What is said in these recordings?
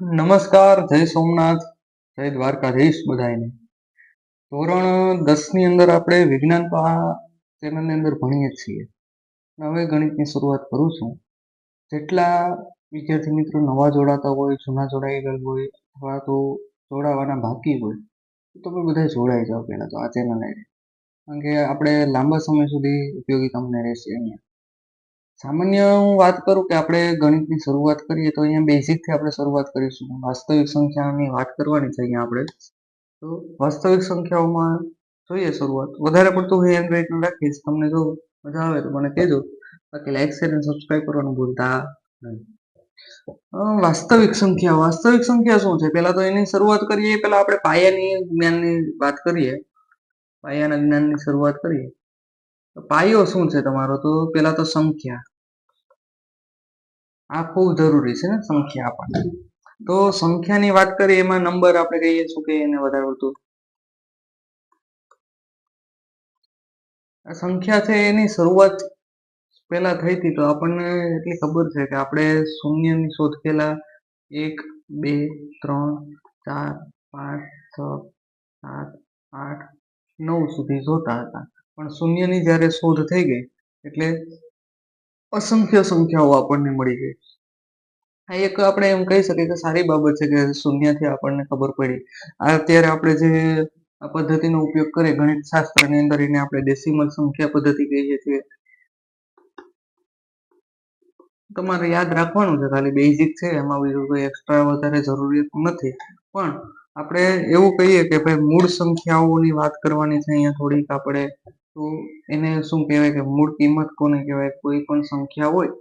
નમસ્કાર, જય સોમનાથ, જય દ્વારકાધીશ બધાને ધોરણ દસની અંદર આપણે વિજ્ઞાન ચેનલની અંદર ભણીએ છીએ. હવે ગણિતની શરૂઆત કરું છું. જેટલા વિદ્યાર્થી મિત્રો નવા જોડાતા હોય, જૂના જોડાઈ ગયેલ હોય, અથવા તો જોડાવાના બાકી હોય, તો તમે બધા જોડાઈ જાઓ પહેલાં તો આ ચેનલને. કારણ કે આપણે લાંબા સમય સુધી ઉપયોગી તમને રહેશે અહીંયા. સામાન્ય હું વાત કરું કે આપણે ગણિતની શરૂઆત કરીએ તો અહીંયા બેઝિકથી આપણે શરૂઆત કરીશું. વાસ્તવિક સંખ્યાની વાત કરવાની છે અહીંયા આપણે. તો વાસ્તવિક સંખ્યાઓમાં જોઈએ શરૂઆત. વધારે પડતું હું હેન્ડ રાઇટનું રાખીશ તમને જો મજા આવે તો મને કહેજો. બાકી લાઈક શેર અને સબસ્ક્રાઈબ કરવાનું ભૂલતા નહીં. વાસ્તવિક સંખ્યા. વાસ્તવિક સંખ્યા શું છે? પહેલા તો એની શરૂઆત કરીએ, પહેલા આપણે પાયાની જ્ઞાનની વાત કરીએ. પાયાના જ્ઞાનની શરૂઆત કરીએ. પાયો શું છે તમારો? તો પેલા તો સંખ્યા. આ ખૂબ જરૂરી છે ને, સંખ્યા આપણને તો સંખ્યાની વાત કરીએ, એમાં નંબર આપણે કહીએ શું કે એને વધારે પડતું. સંખ્યા છે એની શરૂઆત પહેલા થઈ હતી, તો આપણને એટલી ખબર છે કે આપણે શૂન્યની શોધ પેલા એક, બે, ત્રણ, ચાર, પાંચ, છ, સાત, આઠ, નવ સુધી જોતા હતા. પણ શૂન્યની જ્યારે શોધ થઈ ગઈ, એટલે અસંખ્ય સંખ્યાઓ આપણને મળી ગઈ. આ એક આપણે એમ કહી શકીએ કે સારી બાબત છે કે શૂન્યથી આપણને ખબર પડી. અત્યારે આપણે જે આ પદ્ધતિનો ઉપયોગ કરીએ, ગણિત શાસ્ત્રની અંદર એને આપણે ડેસિમલ સંખ્યા પદ્ધતિ કહીએ છીએ. તમારે યાદ રાખવાનું છે, ખાલી બેઝિક છે, એમાં બીજું કોઈ એક્સ્ટ્રા વધારે જરૂરિયાત નથી. પણ આપણે એવું કહીએ કે ભાઈ મૂળ સંખ્યાઓની વાત કરવાની છે, અહીંયા થોડીક આપણે તો એને શું કહેવાય કે મૂળ કિંમત કોને કહેવાય? કોઈ પણ સંખ્યા હોય,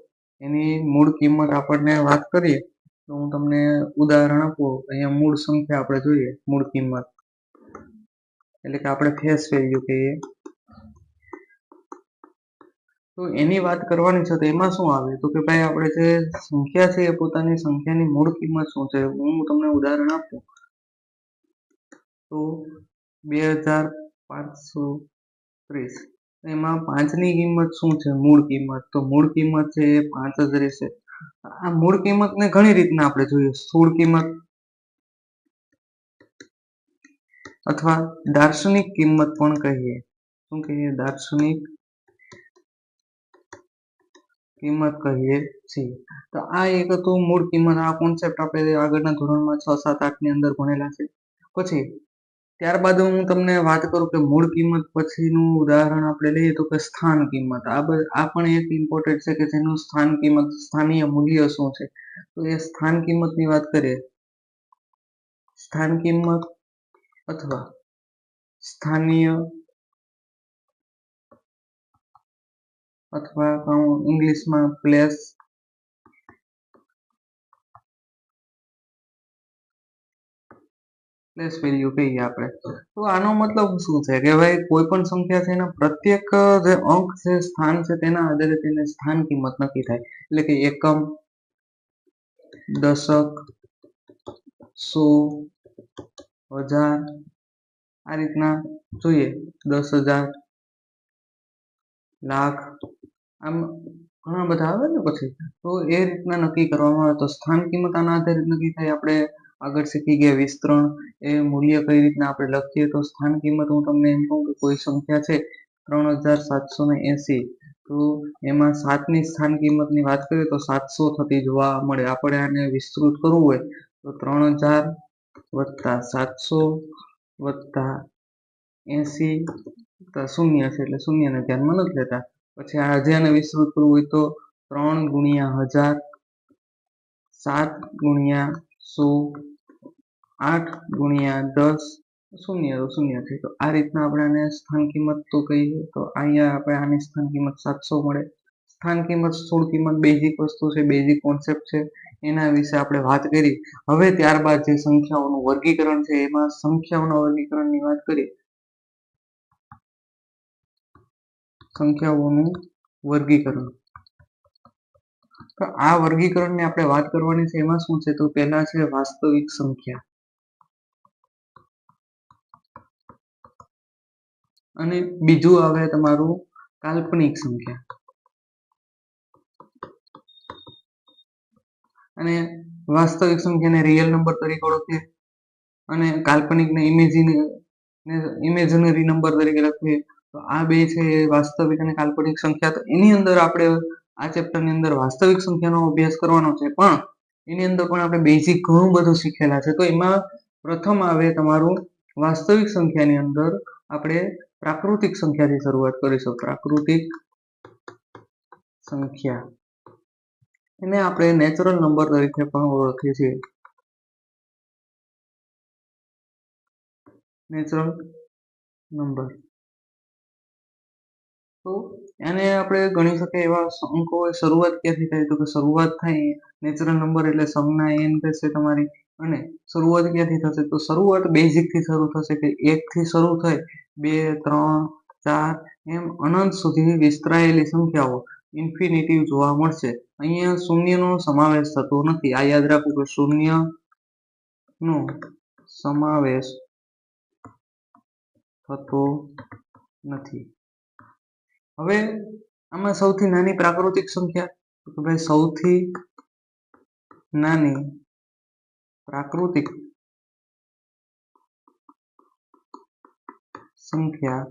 એની મૂળ કિંમત આપણને વાત કરીએ, તો હું તમને ઉદાહરણ આપું. અહીંયા મૂળ સંખ્યા આપણે જોઈએ, મૂળ કિંમત. એટલે કે આપણે ફેસ વેલ્યુ કહીએ. તો એની વાત કરવાની છે, તો એમાં શું આવે? તો કે ભાઈ આપણે જે સંખ્યા છે, એ પોતાની સંખ્યાની મૂળ કિંમત શું છે? હું તમને ઉદાહરણ આપું. તો બે હજાર પાંચસો ત્રીસ. એમાં પાંચની કિંમત શું છે? મૂળ કિંમત. તો મૂળ કિંમત છે એ પાંચ જ રહેશે આ મૂળ કિંમતને ઘણી રીતના આપણે જોઈએ. સ્થૂળ કિંમત અથવા દાર્શનિક કિંમત પણ કહીએ. શું કહીએ? દાર્શનિક કિંમત કહીએ છીએ. તો આ એક હતું મૂળ કિંમત. આ કોન્સેપ્ટ આપણે આગળના ધોરણમાં છ, સાત આઠની અંદર ભણેલા છે. પછી ત્યારબાદ હું તમને વાત કરું કે મૂળ કિંમત પછીનું ઉદાહરણ આપણે લઈએ તો કે સ્થાન કિંમત. આ આ પણ એક ઇમ્પોર્ટન્ટ છે કે જેનું સ્થાન કિંમત, સ્થાનીય મૂલ્ય શું છે? તો એ સ્થાન કિંમતની વાત કરીએ. સ્થાન કિંમત અથવા સ્થાનીય અથવા ઇંગ્લિશમાં પ્લેસ પ્લેસ વેલ્યુ કહીએ આપણે તો આનો મતલબ શું છે કે ભાઈ, કોઈ પણ સંખ્યા છે એના પ્રત્યેક, જે અંક છે, સ્થાન છે, તેના આધારે તેને સ્થાન કિંમત નક્કી થાય. એટલે કે એકમ, દશક, સો, હજાર, આ રીતના જોઈએ. દસ હજાર, લાખ, આમ ઘણા બધા આવે ને પછી. તો એ રીતના નક્કી કરવામાં આવે તો સ્થાન કિંમત આના આધારિત નક્કી થાય. આપણે આગળ શીખી ગયા. વિસ્તરણ એ મૂલ્ય કઈ રીતના આપણે લખીએ તો સ્થાન કિંમત હું તમને એમ કહું કે કોઈ સંખ્યા છે ત્રણ હજાર સાતસો ને એસી. તો એમાં સાતની સ્થાન કિંમતની વાત કરીએ તો સાતસો થતી જોવા મળે. આપણે આને વિસ્તૃત કરવું હોય તો ત્રણ હજાર વત્તા સાતસો વત્તા એસી શૂન્ય છે એટલે શૂન્યને ધ્યાનમાં નથી લેતા. પછી આ આને વિસ્તૃત કરવું હોય તો ત્રણ ગુણ્યા હજાર સાત ગુણ્યા સો આઠ ગુણ્યા દસ, શૂન્ય શૂન્ય છે તો આ રીતના આપણે આને સ્થાન કિંમત તો કહીએ, તો અહીંયા આપણે આની સ્થાન કિંમત સાતસો મળે. સ્થાન કિંમત સ્થૂળ કિંમત બેઝિક વસ્તુ છે બેઝિક કોન્સેપ્ટ છે. એના વિશે આપણે વાત કરી. હવે ત્યારબાદ જે સંખ્યાઓનું વર્ગીકરણ છે, એમાં સંખ્યાઓના વર્ગીકરણની વાત કરીએ. સંખ્યાઓનું વર્ગીકરણ. તો આ વર્ગીકરણની આપણે વાત કરવાની છે, એમાં શું છે? તો પહેલા છે વાસ્તવિક સંખ્યા. અને બીજું આવે તમારું કાલ્પનિક સંખ્યા. અને વાસ્તવિક સંખ્યાને રિયલ નંબર તરીકે ઓળખીએ અને કાલ્પનિકને ઇમેજિન ઇમેજનરી નંબર તરીકે લખીએ. તો આ બે છે વાસ્તવિક અને કાલ્પનિક સંખ્યા. તો એની અંદર આપણે આ ચેપ્ટરની અંદર વાસ્તવિક સંખ્યાનો અભ્યાસ કરવાનો છે. પણ એની અંદર પણ આપણે બેઝિક ઘણું બધું શીખેલા છે. તો એમાં પ્રથમ આવે તમારું વાસ્તવિક સંખ્યાની અંદર આપણે પ્રાકૃતિક સંખ્યાથી શરૂઆત કરીશું. પ્રાકૃતિક સંખ્યા. એને આપણે નેચરલ નંબર તરીકે પણ ઓળખીએ છીએ. નેચરલ નંબર તો એને આપણે ગણી શકીએ એવા અંકો શરૂઆત ક્યાંથી થાય? તો કે શરૂઆત થાય નેચરલ નંબર એટલે સંજ્ઞા એન થશે તમારી અને શરૂઆત ક્યાંથી થશે? તો શરૂઆત બેઝિકથી શરૂ થશે કે એકથી શરૂ થઈ બે, ત્રણ, ચાર, એમ અનંત સુધી વિસ્તરાયેલી સંખ્યાઓ ઇન્ફિનિટિવ જોવા મળશે. અહીંયા શૂન્યનો સમાવેશ થતો નથી. આ યાદ રાખવું કે શૂન્ય નો સમાવેશ થતો નથી. હવે આમાં સૌથી નાની પ્રાકૃતિક સંખ્યા તો ભાઈ સૌથી નાની પ્રાકૃતિક સંખ્યા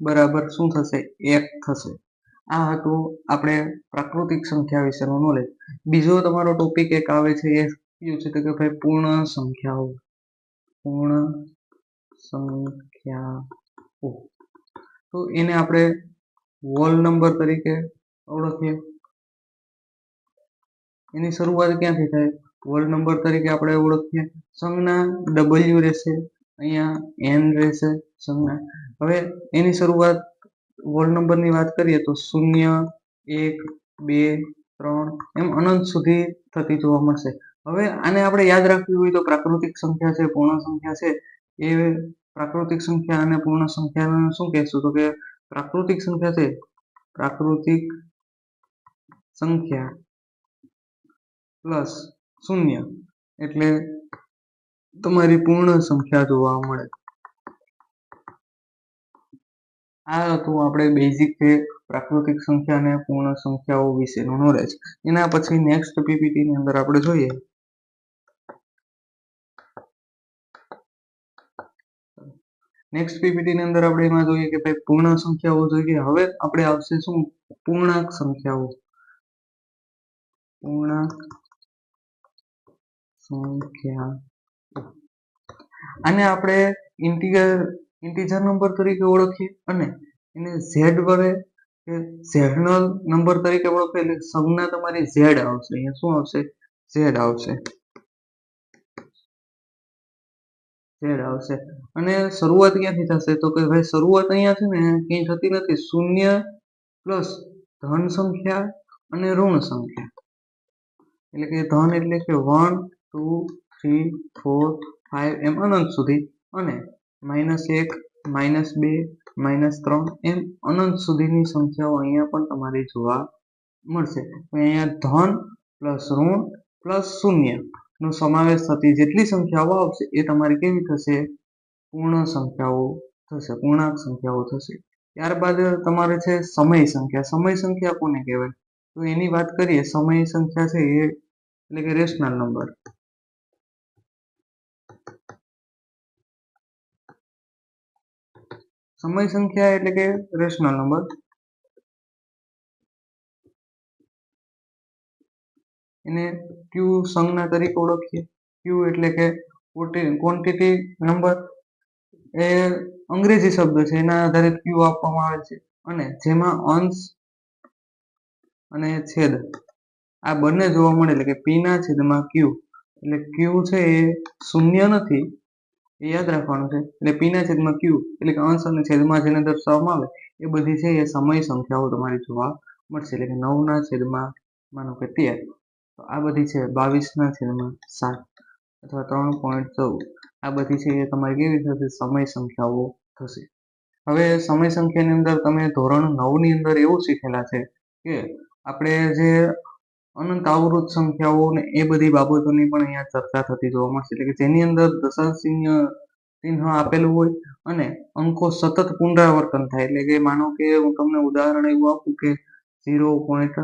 બરાબર શું થશે? એક થશે. આ હતું આપણે પ્રાકૃતિક સંખ્યા વિશેનું નોલેજ બીજો તમારો ટોપિક એક આવે છે, એ કયું છે કે ભાઈ પૂર્ણ સંખ્યાઓ. પૂર્ણ સંખ્યાઓ. તો એને આપણે વોલ નંબર તરીકે ઓળખીએ. એની શરૂઆત ક્યાંથી થાય? વોલ નંબર તરીકે આપણે ઓળખીએ. સંજ્ઞા ડબલ્યુ રહેશે. અહીંયા એન રહેશે સંજ્ઞા. હવે એની શરૂઆત વોલ નંબરની વાત કરીએ તો શૂન્ય, એક, બે, ત્રણ એમ અનંત સુધી થતી જોવા મળશે. હવે આને આપણે યાદ રાખવી હોય તો પ્રાકૃતિક સંખ્યા છે, પૂર્ણ સંખ્યા છે. એ પ્રાકૃતિક સંખ્યા અને પૂર્ણ સંખ્યાને શું કહેશું? તો કે પ્રાકૃતિક સંખ્યા છે. પ્રાકૃતિક સંખ્યા પ્લસ શૂન્ય એટલે તમારી પૂર્ણ સંખ્યા જોવા મળે. આ હતું આપણે બેઝિક જે પ્રાકૃતિક સંખ્યા અને પૂર્ણ સંખ્યાઓ વિશેનું નોલેજ એના પછી નેક્સ્ટ પીપીટીની અંદર આપણે જોઈએ. નેક્સ્ટ પીપીટી ની અંદર આપણે એમાં જોઈએ કે ભાઈ પૂર્ણ સંખ્યાઓ જોઈએ હવે આપણે આવશે શું? પૂર્ણાંક સંખ્યાઓ. પૂર્ણાંક સંખ્યા. આને આપણે ઇન્ટીગર, ઇન્ટીજર નંબર તરીકે ઓળખીએ અને એને ઝેડ વડે કે ઝેડનલ નંબર તરીકે ઓળખીએ એટલે સંજ્ઞા તમારી ઝેડ આવશે. અહીંયા શું આવશે? ઝેડ આવશે. ઝેડ આવશે. અને શરૂઆત ક્યાંથી થશે? તો કે ભાઈ, શરૂઆત અહીંયા છે ને, ક્યાંય થતી નથી. શૂન્ય પ્લસ ધન સંખ્યા અને ઋણ સંખ્યા. એટલે કે ધન એટલે કે one, two, three, four, five એમ અનંત સુધી. અને માઇનસ એક માઇનસ બે માઇનસ ત્રણ એમ અનંત સુધીની સંખ્યાઓ અહીંયા પણ તમારી જોવા મળશે. અહીંયા ધન પ્લસ ઋણ પ્લસ શૂન્ય. નો સમાવેશ થતી જેટલી સંખ્યાઓ આવશે એ તમારી કેવી થશે? પૂર્ણ સંખ્યાઓ થશે, પૂર્ણાંક સંખ્યાઓ થશે. ત્યારબાદ તમારે છે સમય સંખ્યા. સમય સંખ્યા કોને કહેવાય? તો એની વાત કરીએ, સમય સંખ્યા છે એ એટલે કે રેશનલ નંબર સમય સંખ્યા એટલે કે રેશનલ નંબર એને ક્યુ સંજ્ઞા તરીકે ઓળખીએ? ક્યુ એટલે કે ક્વોન્ટિટી નંબર એ અંગ્રેજી શબ્દ છે, એના આધારે ક્યુ આપવામાં આવે છે. અને જેમાં અંશ અને છેદ, આ બંને જોવા મળે એટલે કે પી ના છેદમાં ક્યુ એટલે ક્યુ છે એ શૂન્ય નથી, એ યાદ રાખવાનું છે. એટલે પી ના છેદમાં ક્યુ એટલે કે અંશ અને છેદમાં જેને દર્શાવવામાં આવે, એ બધી છે એ સમય સંખ્યાઓ તમારી જોવા મળશે. એટલે કે નવ ના છેદમાં, માનો કે તેર. આ બધી છે બાવીસના છેદમાં સાત અથવા ત્રણ પોઈન્ટ ચૌદ. આ બધી છે એ તમારી કેવી થશે? સમય સંખ્યાઓ થશે. હવે સમય સંખ્યાની અંદર તમે ધોરણ નવની અંદર એવું શીખેલા છે કે આપણે જે અનંત આવૃત સંખ્યાઓ ને એ બધી બાબતોની પણ અહીંયા ચર્ચા થતી જોવા મળશે. એટલે કે જેની અંદર દશાંશ ચિહ્ન આપેલું હોય અને અંકો સતત પુનરાવર્તન થાય. એટલે કે માનો કે હું તમને ઉદાહરણ એવું આપું કે ઝીરો પોઈન્ટ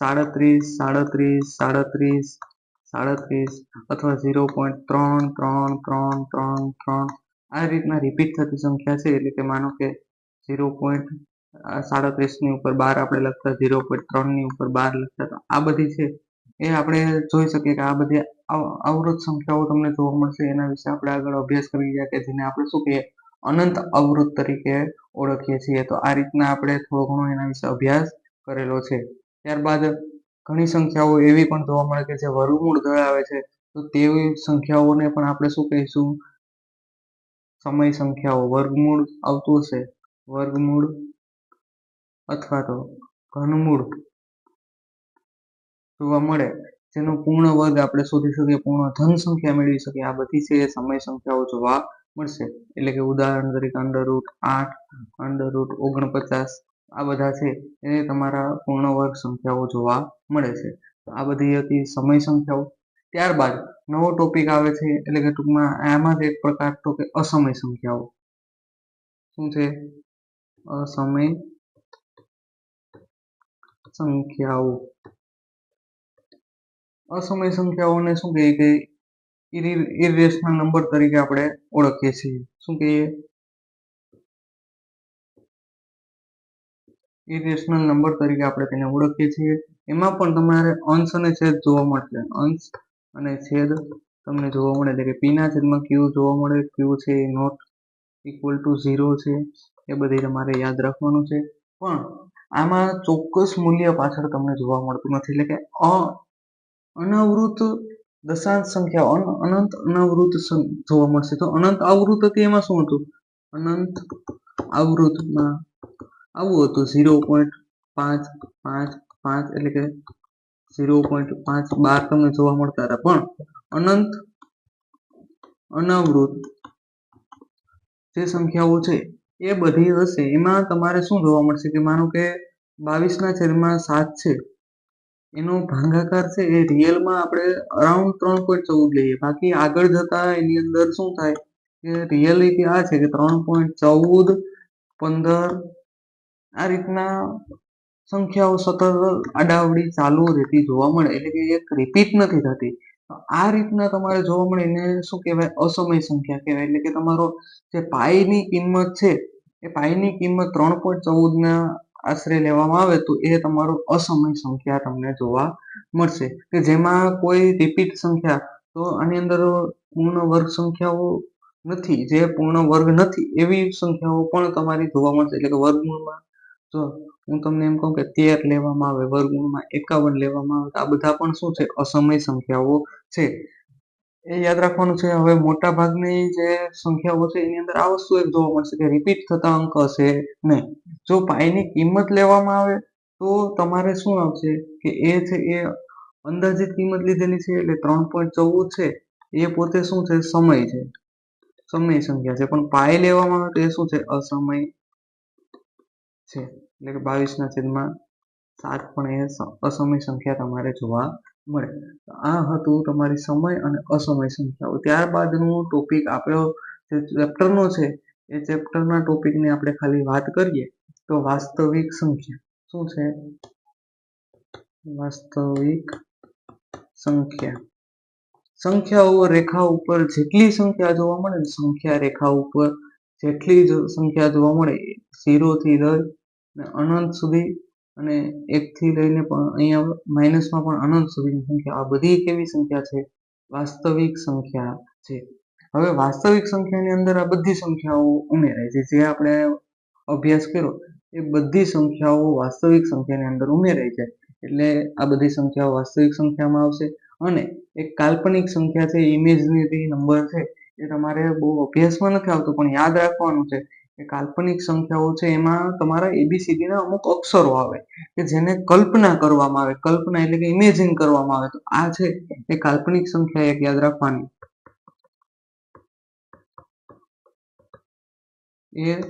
સાડત્રીસ સાડત્રીસ સાડત્રીસ સાડત્રીસ અથવા ઝીરો પોઈન્ટ ત્રણ ત્રણ ત્રણ ત્રણ ત્રણ. આ રીતના રિપીટ થતી સંખ્યા છે, એટલે કે માનો કે ઝીરો પોઈન્ટ સાડત્રીસની ઉપર બાર આપણે લખતા, ઝીરો પોઈન્ટ ત્રણની ઉપર બાર લખતા. તો આ બધી છે, એ આપણે જોઈ શકીએ કે આ બધી અવરોધ સંખ્યાઓ તમને જોવા મળશે. એના વિશે આપણે આગળ અભ્યાસ કરી ગયા કે જેને આપણે શું કહીએ, અનંત અવરોધ તરીકે ઓળખીએ છીએ. તો આ રીતના આપણે થોડો ઘણો એના વિશે અભ્યાસ કરેલો છે. ત્યારબાદ ઘણી સંખ્યાઓ એવી પણ જોવા મળે કે જે વર્ગમૂળ ધરાવે છે, તો તેવી સંખ્યાઓને પણ આપણે શું કહીશું? સમય સંખ્યાઓ. વર્ગમૂળ આવતું હશે. વર્ગમૂળ અથવા તો ઘનમૂળ જોવા મળે. જેનો પૂર્ણ વર્ગ આપણે શોધી શકીએ પૂર્ણ ધન સંખ્યા મેળવી શકીએ. આ બધી છે સમય સંખ્યાઓ જોવા મળશે. એટલે કે ઉદાહરણ તરીકે અંડર રૂટ આઠ અંડર રૂટ ઓગણપચાસ આ બધા છે એ તમારા પૂર્ણ વર્ગ સંખ્યાઓ જોવા મળે છે. આ બધી હતી સમય સંખ્યાઓ. ત્યારબાદ નવો ટોપિક આવે છે એટલે કે ટૂંકમાં આમાં જ એક પ્રકાર તો કે અસમય સંખ્યાઓ. શું છે? અસમય સંખ્યાઓ. અસમય સંખ્યાઓને શું કહીએ કે ઇરેશનલ નંબર તરીકે આપણે ઓળખીએ છીએ. શું કહીએ? ઇરેશનલ નંબર તરીકે આપણે તેને ઓળખીએ છીએ. એમાં પણ તમારે અંશ અને છેદ જોવા મળશે. અંશ અને છેદ તમને જોવા મળે. એટલે કે પીના છેદમાં ક્યુ જોવા મળે. ક્યુ છે એ નોટ ઇક્વલ ટુ ઝીરો છે. એ બધી તમારે યાદ રાખવાનું છે. પણ આમાં ચોક્કસ મૂલ્ય પાછળ તમને જોવા મળતું નથી. એટલે કે અ અનાવૃત દશાંશ સંખ્યા અનંત અનાવૃત જોવા મળશે. તો અનંત આવૃત હતી એમાં શું હતું? અનંત આવૃતમાં આવું હતું ઝીરો પોઈન્ટ પાંચ પાંચ પાંચ એટલે કે ઝીરો પોઈન્ટ પાંચ બાર તમને જોવા મળતા હતા. પણ અનંત, અનાવૃત જે સંખ્યાઓ છે એ બધી હશે. એમાં તમારે શું જોવા મળશે કે માનો કે બાવીસના છેદમાં સાત છે. એનો ભાંગાકાર છે એ રિયલમાં આપણે અરાઉન્ડ ત્રણ પોઈન્ટ ચૌદ લઈએ. બાકી આગળ જતા એની અંદર શું થાય કે રિયલિટી આ છે કે ત્રણ પોઈન્ટ ચૌદ, પંદર આ રીતના સંખ્યાઓ સતત આડાવડી ચાલુ રહેતી જોવા મળે, એટલે કે એક રિપીટ નથી થતી. આ રીતના તમારે જોવા મળે એને શું કહેવાય? અસમય સંખ્યા કહેવાય. એટલે કે તમારો જે પાઈની કિંમત છે, એ પાઈની કિંમત ત્રણ પોઈન્ટ ચૌદના આશરે લેવામાં આવે તો એ તમારો અસમય સંખ્યા તમને જોવા મળશે. કે જેમાં કોઈ રિપીટ સંખ્યા, તો આની અંદર પૂર્ણ વર્ગ સંખ્યાઓ નથી. જે પૂર્ણ વર્ગ નથી, એવી સંખ્યાઓ પણ તમારી જોવા મળશે. એટલે કે વર્ગમૂળમાં જો હું તમને એમ કહું કે તેર લેવામાં આવે, વર્ગમૂળમાં એકાવન લેવામાં આવે. આ બધા પણ શું છે? અસમય સંખ્યાઓ છે. એ યાદ રાખવાનું છે, હવે મોટા ભાગની જે સંખ્યાઓ છે, એની અંદર આ વસ્તુ એક જોવા મળશે કે રિપીટ થતા અંક હશે નહીં. જો પાઈની કિંમત લેવામાં આવે, તો તમારે શું આવશે કે એ છે, એ અંદાજિત કિંમત લીધેલી છે એટલે ત્રણ પોઈન્ટ ચૌદ છે. એ પોતે શું છે? સમય છે. સમય સંખ્યા છે. પણ પાય લેવામાં આવે તો એ શું છે? અસમય છે. એટલે કે બાવીસના છેદમાં સાત પણ એ અસમય સંખ્યા તમારે જોવા મળે. આ હતું તમારી સમય અને અસમય સંખ્યાઓ. ત્યારબાદનું ટોપિક આપણો જે ચેપ્ટરનો છે, એ ચેપ્ટરના ટોપિકની આપણે ખાલી વાત કરીએ, તો વાસ્તવિક સંખ્યા. શું છે? વાસ્તવિક સંખ્યા. સંખ્યાઓ રેખા ઉપર જેટલી સંખ્યા જોવા મળે સંખ્યા રેખા ઉપર જેટલી સંખ્યા જોવા મળે ઝીરોથી લઈ અનંત સુધી અને એકથી લઈને પણ અહીંયા માઇનસમાં પણ અનંત સુધીની સંખ્યા. આ બધી કેવી સંખ્યા છે? વાસ્તવિક સંખ્યા છે. હવે વાસ્તવિક સંખ્યાની અંદર આ બધી સંખ્યાઓ ઉમેરાય છે. જે આપણે અભ્યાસ કર્યો, એ બધી સંખ્યાઓ વાસ્તવિક સંખ્યાની અંદર ઉમેરાય છે. એટલે આ બધી સંખ્યાઓ વાસ્તવિક સંખ્યામાં આવશે. અને એક કાલ્પનિક સંખ્યા છે ઇમેજનરી નંબર છે, એ તમારે બહુ અભ્યાસમાં નથી આવતો, પણ યાદ રાખવાનું છે. કાલ્પનિક સંખ્યાઓ છે એમાં તમારા એબીસીડીના અમુક અક્ષરો આવે કે જેને કલ્પના કરવામાં આવે. કલ્પના એટલે કે ઇમેજિન કરવામાં આવે. તો આ છે એ કાલ્પનિક સંખ્યા એક યાદ રાખવાની. એ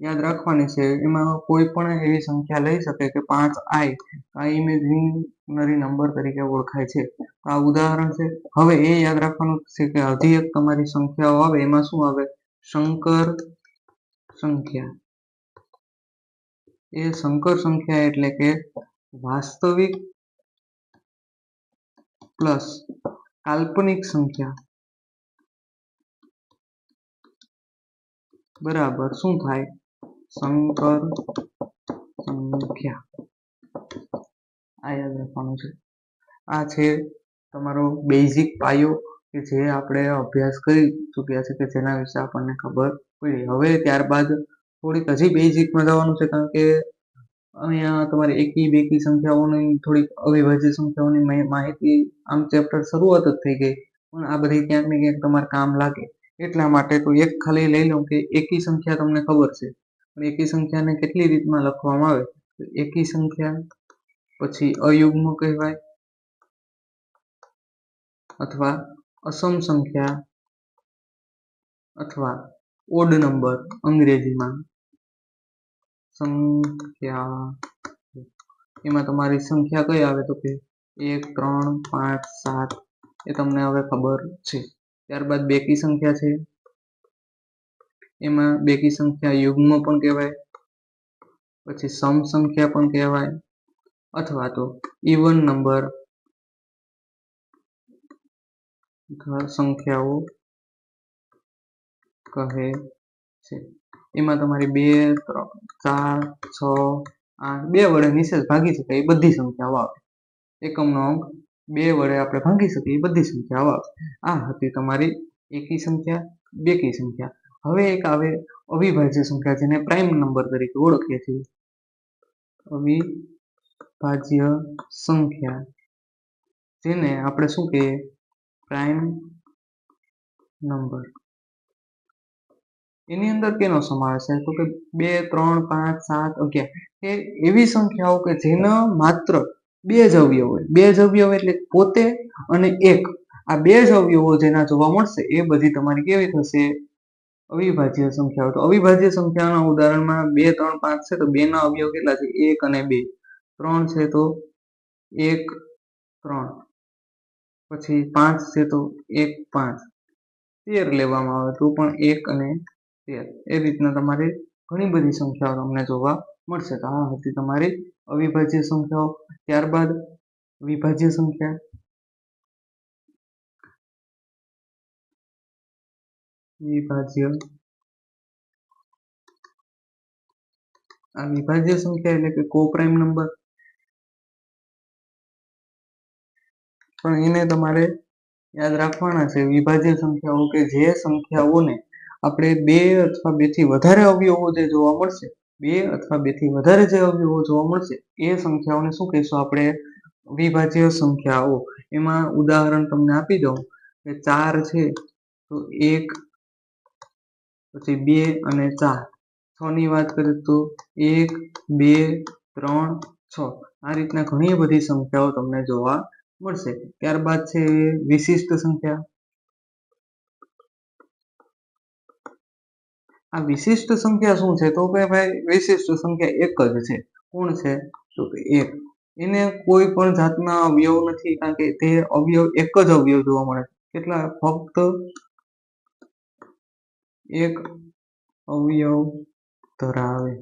યાદ રાખવાની છે. એમાં કોઈ પણ એવી સંખ્યા લઈ શકે કે પાંચ આઈ. આ ઇમેજિનરી નંબર તરીકે ઓળખાય છે. આ ઉદાહરણ છે. હવે એ યાદ રાખવાનું છે કે હજી એક તમારી સંખ્યાઓ આવે. એમાં શું આવે? શંકર સંખ્યા. એ સંકર સંખ્યા એટલે કે વાસ્તવિક પ્લસ કાલ્પનિક સંખ્યા. બરાબર, શું થાય? સંકર સંખ્યા. આ યાદ રાખવાનું છે. આ છે તમારો બેઝિક પાયો કે જે આપણે અભ્યાસ કરી ચૂક્યા છે કે જેના વિશે આપણને ખબર હવે ત્યારબાદ થોડીક હજી બેઝિકમાં જવાનું છે, કારણ કે અહીંયા તમારે એકી, બેકી સંખ્યાઓની થોડીક અવિભાજ્ય સંખ્યાઓની માહિતી આમ ચેપ્ટર શરૂઆત જ થઈ ગઈ. પણ આ બધી ક્યાંક ને ક્યાંક તમારે કામ લાગે. એટલા માટે તો એક ખાલી લઈ લઉં કે એકી સંખ્યા તમને ખબર છે. પણ એકી સંખ્યાને કેટલી રીતમાં લખવામાં આવે? એકી સંખ્યા પછી અયુગ્મ કહેવાય અથવા અસમ સંખ્યા અથવા ઓડ નંબર અંગ્રેજીમાં સંખ્યા એમાં તમારી સંખ્યા કઈ આવે તો કે એક, ત્રણ, પાંચ, સાત, એ તમને હવે ખબર છે. ત્યારબાદ બેકી સંખ્યા છે. એમાં બેકી સંખ્યા યુગ્મ પણ કહેવાય, પછી સમ સંખ્યા પણ કહેવાય, અથવા તો ઇવન નંબર સંખ્યાઓ કહે છે. એમાં તમારી બે ચાર, છ, આઠ, બે વડે નિશેષ ભાગી શકાય એ બધી સંખ્યાઓ આવે. એકમનો અંક, બે વડે આપણે ભાગી શકીએ એ બધી સંખ્યાઓ આવે. આ હતી તમારી એકી સંખ્યા, બેકી સંખ્યા. હવે એક આવે અવિભાજ્ય સંખ્યા જેને પ્રાઇમ નંબર તરીકે ઓળખીએ છીએ. અવિભાજ્ય સંખ્યા. જેને આપણે શું કહીએ? Prime number. એની અંદર કેનો સમાવેશ થાય? તો કે બે, ત્રણ, પાંચ, સાત, અગિયાર. એ એવી સંખ્યાઓ કે જેના માત્ર બે જ અવયવ હોય. બે જ અવયવ એટલે પોતે અને એક. આ બે જ અવયવો જેના જોવા મળશે એ બધી તમારી કેવી થશે? અવિભાજ્ય સંખ્યાઓ. તો અવિભાજ્ય સંખ્યાના ઉદાહરણમાં બે, ત્રણ, પાંચ છે તો બે ના અવયવ કેટલા છે? એક અને બે. ત્રણ છે તો એક, ત્રણ. પછી પાંચ છે તો એક, પાંચ. તેર લેવામાં આવે તો પણ એક અને તેર એ રીતના તમારે ઘણી બધી સંખ્યાઓ તમને જોવા મળશે. તો આ હતી તમારી અવિભાજ્ય સંખ્યાઓ. ત્યારબાદ વિભાજ્ય સંખ્યા. વિભાજ્ય. આ વિભાજ્ય સંખ્યા એટલે કે કોપ્રાઇમ નંબર પણ એને તમારે યાદ રાખવાના છે. વિભાજ્ય સંખ્યાઓ કે જે સંખ્યાઓને આપણે બે અથવા બેથી વધારે અવયવો જે જોવા મળશે, બે અથવા બેથી વધારે જે અવયવો જોવા મળશે, એ સંખ્યાઓને શું કહીશું આપણે? વિભાજ્ય સંખ્યાઓ. એમાં ઉદાહરણ તમને આપી દઉં કે ચાર છે, તો એક, પછી બે અને ચાર. છ ની વાત કરીએ તો એક, બે, ત્રણ, છ. આ રીતના ઘણી બધી સંખ્યાઓ તમને જોવા મળશે. ત્યારબાદ છે વિશિષ્ટ સંખ્યા. આ વિશિષ્ટ સંખ્યા શું છે? તો કે ભાઈ, વિશિષ્ટ સંખ્યા એક જ છે. કોણ છે? તો કે એક. એને કોઈ પણ જાતના અવયવ નથી, કારણ કે તે અવયવ એક જ અવયવ જોવા મળે કેટલા? ફક્ત એક અવયવ ધરાવે.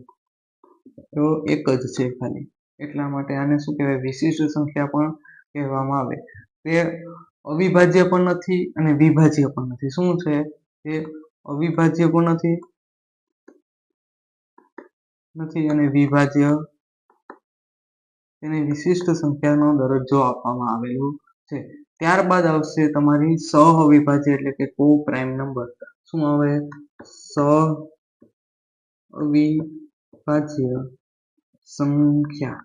તો એક જ છે ખાલી. એટલા માટે આને શું કહેવાય? વિશિષ્ટ સંખ્યા પણ કહેવામાં આવે. તે અવિભાજ્ય પણ નથી અને વિભાજ્ય પણ નથી. શું છે? તે અવિભાજ્ય પણ નથી નથી અને વિભાજ્ય તેને વિશિષ્ટ સંખ્યાનો દરજ્જો આપવામાં આવેલો છે. ત્યારબાદ આવશે તમારી સહઅવિભાજ્ય એટલે કે કો પ્રાઇમ નંબર. શું આવે? સ અવિભાજ્ય સંખ્યા.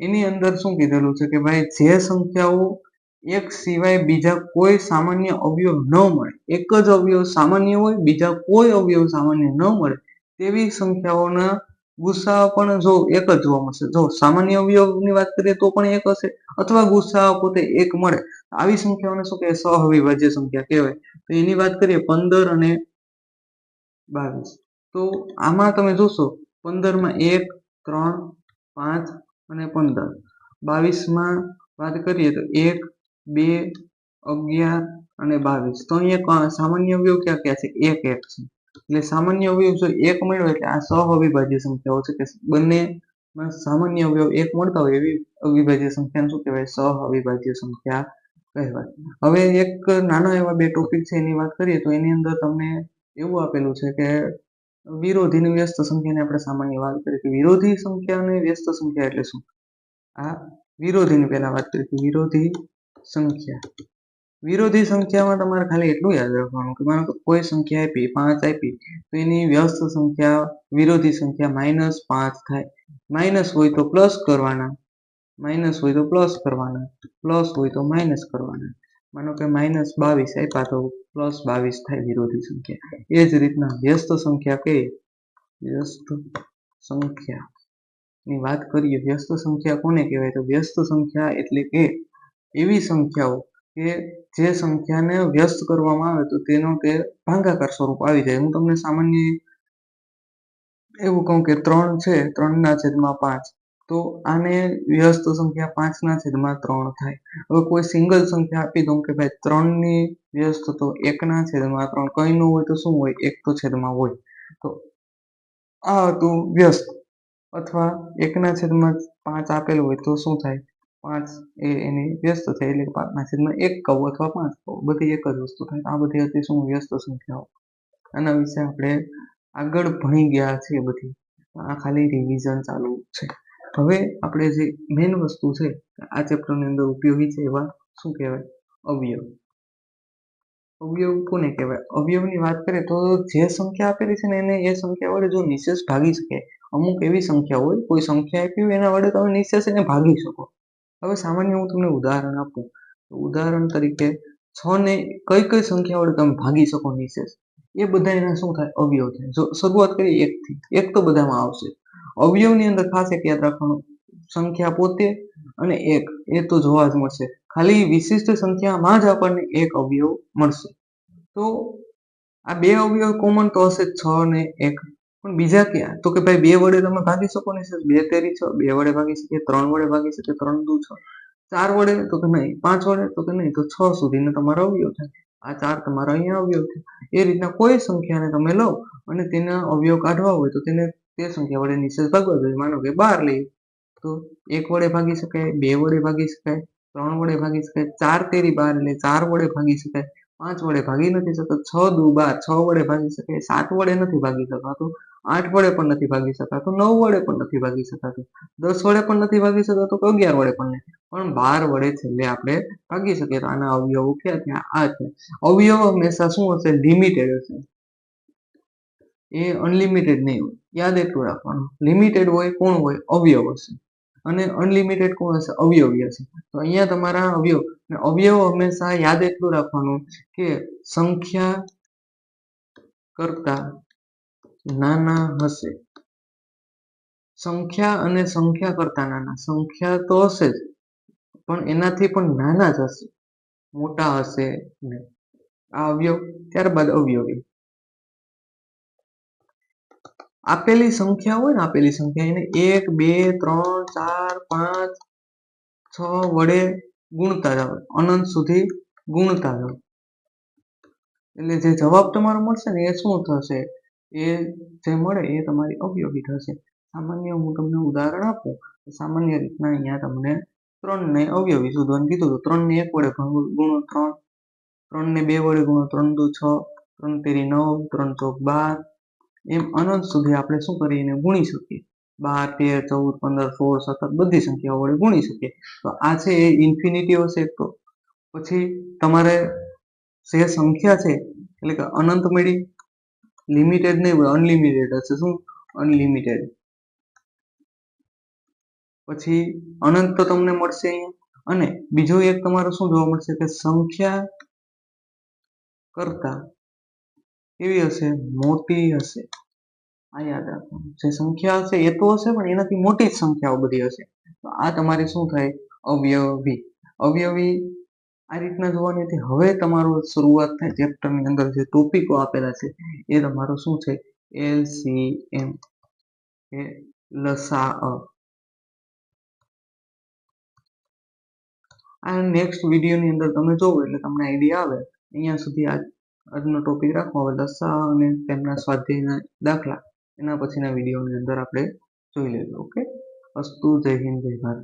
એની અંદર શું કીધેલું છે કે ભાઈ જે સંખ્યાઓ એક સિવાય બીજા કોઈ સામાન્ય અવયવ ન મળે, એક જ અવયવ સામાન્ય હોય, બીજા કોઈ અવયવ સામાન્ય ન મળે તેવી સંખ્યાઓના ગુસ્સા પણ જો એક જ જોવા મળશે. જો સામાન્ય અવયવની વાત કરીએ તો પણ એક હશે અથવા ગુસ્સા પોતે એક મળે. આવી સંખ્યાઓને શું કહેવાય? સહવિભાજ્ય સંખ્યા કહેવાય. તો એની વાત કરીએ પંદર અને બાવીસ. તો આમાં તમે જોશો પંદરમાં એક, ત્રણ, પાંચ અને પંદર. બાવીસમાં વાત કરીએ તો એક, બે, અગિયાર અને બાવીસ. તો અહીંયા સામાન્ય અવયવ ક્યાં ક્યાં છે? એક એક છે. એટલે સામાન્ય અવયવ જો એક મળ્યો એટલે આ સહઅવિભાજ્ય સંખ્યાઓ છે કે બંને સામાન્ય અવયવ એક મળતા હોય એવી અવિભાજ્ય સંખ્યાને શું કહેવાય? સહઅવિભાજ્ય સંખ્યા કહેવાય. હવે એક નાના એવા બે ટોપિક છે એની વાત કરીએ તો એની અંદર તમને એવું આપેલું છે કે વિરોધીની વ્યસ્ત સંખ્યાની આપણે સામાન્ય વાત કરીએ કે વિરોધી સંખ્યાને વ્યસ્ત સંખ્યા એટલે શું? આ વિરોધીની પહેલા વાત કરીએ કે વિરોધી સંખ્યા. વિરોધી સંખ્યામાં તમારે ખાલી એટલું યાદ રાખવાનું કે માનો કે કોઈ સંખ્યા આપી, પાંચ આપી, તો એની વ્યસ્ત સંખ્યા, વિરોધી સંખ્યા માઇનસ પાંચ થાય. માઇનસ હોય તો પ્લસ કરવાના. માઇનસ હોય તો પ્લસ કરવાના. પ્લસ હોય તો માઇનસ કરવાના. માનો કે માઇનસ બાવીસ આપ્યા તો પ્લસ બાવીસ થાય વિરોધી સંખ્યા. એ જ રીતના વ્યસ્ત સંખ્યા કહીએ. વ્યસ્ત સંખ્યા. ની વાત કરીએ, વ્યસ્ત સંખ્યા કોને કહેવાય? તો વ્યસ્ત સંખ્યા એટલે કે એવી સંખ્યાઓ કે જે સંખ્યાને વ્યસ્ત કરવામાં આવે તો તેનો તે ભાગાકાર સ્વરૂપ આવી જાય. હું તમને સામાન્ય એવું કહું કે ત્રણ છે, ત્રણના છેદમાં પાંચ. તો આને વ્યસ્ત સંખ્યા પાંચના છેદમાં ત્રણ થાય. હવે કોઈ સિંગલ સંખ્યા આપી દઉં કે ભાઈ ત્રણની વ્યસ્ત તો એકના છેદમાં ત્રણ. કંઈ ન હોય તો શું હોય? એક તો છેદમાં હોય. તો આ હતું વ્યસ્ત. અથવા એકના છેદમાં પાંચ આપેલું હોય તો શું થાય? પાંચ એ એની વ્યસ્ત થાય એટલે પાંચના છેદમાં એક કહું અથવા પાંચ કહું બધી એક જ વસ્તુ થાય. આ બધી હતી શું વ્યસ્ત સંખ્યાઓ. આના વિશે આપણે આગળ ભણી ગયા છીએ બધી. આ ખાલી રિવિઝન ચાલુ છે. હવે આપણે જે મેઇન વસ્તુ છે, આ ચેપ્ટરની અંદર ઉપયોગી છે એવા શું કહેવાય? અવયવ. અવયવ કોને કહેવાય? અવયવની વાત કરીએ તો જે સંખ્યા આપેલી છે ને એને એ સંખ્યા વડે જો નિશેષ ભાગી શકે, અમુક એવી સંખ્યા હોય, કોઈ સંખ્યા આપી હોય એના વડે તમે નિશેષ એને ભાગી શકો. હવે સામાન્ય હું તમને ઉદાહરણ આપું. ઉદાહરણ તરીકે છ ને કઈ કઈ સંખ્યા વડે તમે ભાગી શકો નિશેષ એ બધા એના શું થાય? અવયવ થાય. જો શરૂઆત કરીએ એકથી એક તો બધામાં આવશે. અવયવની અંદર ખાસ એક યાદ રાખવાનું. સંખ્યા પોતે અને એક. એ તો જોવા જ મળશે. ખાલી વિશિષ્ટ સંખ્યામાં જ આપણને એક અવયવ મળશે. તો આ બે અવયવ કોમન તો હશે છ ને એક. પણ બીજા ક્યાં? તો કે ભાઈ બે વડે તમે ભાગી શકો ને સર બે તેરી છ, બે વડે ભાગી શકીએ, ત્રણ વડે ભાગી શકે ત્રણ દુ છ. ચાર વડે તો કે નહીં, પાંચ વડે તો કે નહીં, તો છ સુધીનો તમારો અવયવ થાય. આ ચાર તમારો અહીંયા અવયવ થાય. એ રીતના કોઈ સંખ્યાને તમે લો અને તેના અવયવ કાઢવા હોય તો તેને તે સંખ્યા વડે નિશેષ ભાગવા જોઈએ. માનો કે બાર લઈએ, તો એક વડે ભાગી શકાય, બે વડે ભાગી શકાય, ત્રણ વડે ભાગી શકાય, ચાર તેરી બાર એટલે ચાર વડે ભાગી શકાય. પાંચ વડે ભાગી નથી શકતો, છ દુ બાર, છ વડે ભાગી શકાય, સાત વડે નથી ભાગી શકાતું. આઠ વડે પણ નથી ભાગી શકાતું, નવ વડે પણ નથી ભાગી શકાતું, દસ વડે પણ નથી ભાગી શકાતું તો અગિયાર વડે પણ નહીં પણ બાર વડે છેલ્લે આપણે ભાગી શકીએ તો આના અવયવો ક્યાં ત્યાં આ છે. અવયવ હંમેશા શું હશે? લિમિટેડ હશે. એ અનલિમિટેડ નહીં હોય. યાદ એટલું રાખવાનું. લિમિટેડ હોય, કોણ હોય? અવયવ હશે. અને અનલિમિટેડ કોણ હશે? અવયવી હશે. તો અહીંયા તમારા અવયવ. અવયવ હંમેશા યાદ એટલું રાખવાનું કે સંખ્યા કરતા નાના હશે. સંખ્યા અને સંખ્યા કરતા નાના. સંખ્યા તો હશે જ, પણ એનાથી પણ નાના જ હશે. મોટા હશે નહીં. આ અવયવ, ત્યારબાદ અવયવી. આપેલી સંખ્યા હોય ને, આપેલી સંખ્યા એને એક, બે, ત્રણ, ચાર, પાંચ, છ વડે ગુણતા જાવ અનંત સુધી ગુણતા જાવ એટલે જે જવાબ તમારો મળશે ને, એ શું થશે? એ જે મળે એ તમારી ઉપયોગી થશે. સામાન્ય હું તમને ઉદાહરણ આપું સામાન્ય રીતના અહીંયા તમને ત્રણ ને અવયવી શોધવાનું કીધું હતું. ત્રણ ને એક વડે ગુણો ત્રણ. ત્રણ ને બે વડે ગુણો ત્રણ દુ છ. ત્રણ તેરી નવ, ત્રણ ચોક બાર. એમ અનંત સુધી આપણે શું કરીને ગુણી શકીએ? બાર, તેર, ચૌદ, પંદર, સોળ સતત બધી સંખ્યાઓ વડે ગુણી શકીએ. તો આ છે એ ઇન્ફિનિટી હશે તો પછી તમારે જે સંખ્યા છે, એટલે કે અનંત મળી લિમિટેડ નહીં હોય અનલિમિટેડ હશે. શું? અનલિમિટેડ પછી અનંત તો તમને મળશે અહીંયા. અને બીજું એક તમારો શું જોવા મળશે કે સંખ્યા કરતા કેવી હશે? મોટી હશે. આ યાદ રાખવાનું. જે સંખ્યા હશે એ તો હશે, પણ એનાથી મોટી જ સંખ્યાઓ બધી હશે. તો આ તમારે શું થાય? અવયવી. અવયવી આ રીતના જોવાની હવે તમારો શરૂઆત થાય ચેપ્ટરની અંદર જે ટોપિકો આપેલા છે, એ તમારો શું છે? એલ સી એમ એ લસા આ નેક્સ્ટ વિડીયોની અંદર તમે જોવો એટલે તમને આઈડિયા આવે. અહીંયા સુધી આ આજનો ટોપિક રાખો. હવે લસા અને તેમના સ્વાધ્યાયના દાખલા એના પછીના વિડીયોની અંદર આપણે જોઈ લેજો ઓકે અસ્તુ જય હિન્દ, જય ભારત.